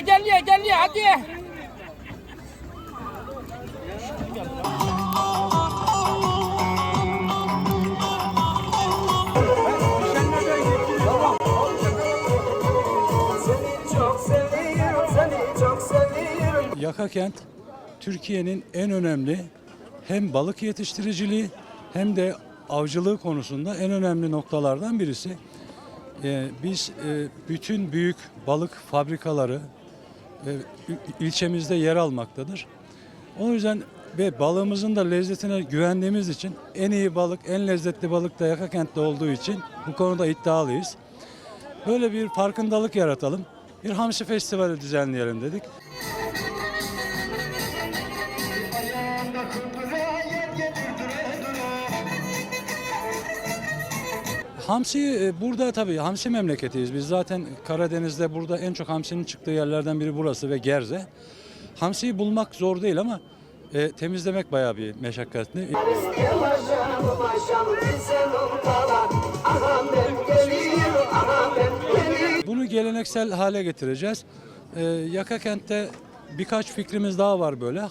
geliyor geliyor hadi. Yaka Kent Türkiye'nin en önemli hem balık yetiştiriciliği hem de avcılığı konusunda en önemli noktalardan birisi. Ee, biz e, bütün büyük balık fabrikaları ilçemizde yer almaktadır. O yüzden ve balığımızın da lezzetine güvendiğimiz için en iyi balık, en lezzetli balık da Yaka Kent'te olduğu için bu konuda iddialıyız. Böyle bir farkındalık yaratalım. Bir hamsi festivali düzenleyelim dedik. Hamsi e, burada tabii hamsi memleketiyiz. Biz zaten Karadeniz'de burada en çok hamsinin çıktığı yerlerden biri burası ve Gerze. Hamsiyi bulmak zor değil ama e, temizlemek bayağı bir meşakkatli. Bunu geleneksel hale getireceğiz. E, Yaka kentte birkaç fikrimiz daha var böyle.